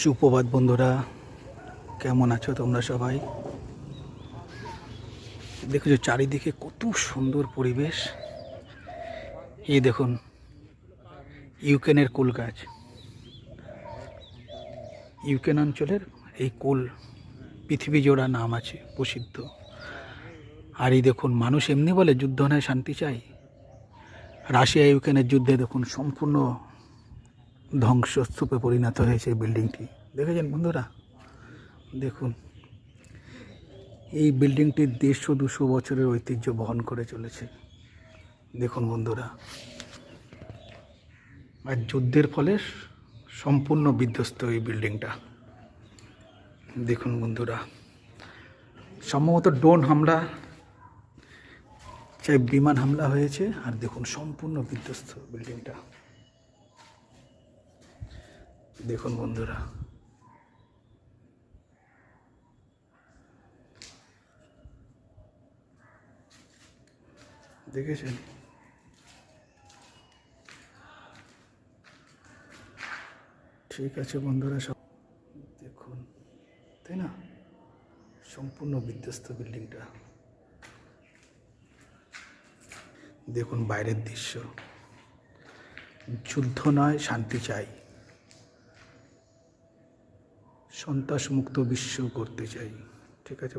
সুপ্রভাত বন্ধুরা, কেমন আছো তোমরা সবাই? দেখেছ চারিদিকে কত সুন্দর পরিবেশ? এই দেখুন ইউক্রেনের কুল গাছ। ইউক্রেন অঞ্চলের এই কুল পৃথিবী জোড়া নাম আছে, প্রসিদ্ধ। আর এই দেখুন, মানুষ এমনি বলে যুদ্ধ নয়, শান্তি চাই। রাশিয়া ইউক্রেনের যুদ্ধে দেখুন, সম্পূর্ণ ধ্বংসস্তূপে পরিণত হয়েছে এই বিল্ডিংটি। দেখেছেন বন্ধুরা? দেখুন। এই বিল্ডিংটি দেড়শো, দুশো বছরের ঐতিহ্য বহন করে চলেছে। দেখুন বন্ধুরা। আর যুদ্ধের ফলে সম্পূর্ণ বিধ্বস্ত এই বিল্ডিংটা। দেখুন বন্ধুরা। সম্ভবত ড্রোন হামলা, চাই বিমান হামলা হয়েছে। আর দেখুন সম্পূর্ণ বিধ্বস্ত বিল্ডিংটা। দেখুন বন্ধুরা। দেখেছেন? ঠিক আছে বন্ধুরা, সব দেখুন, তাই না? সম্পূর্ণ বিধ্বস্ত বিল্ডিংটা। দেখুন বাইরের দৃশ্য। যুদ্ধ নয়, শান্তি চাই। সন্ত্রাসমুক্ত বিশ্ব করতে চাই ঠিক আছে?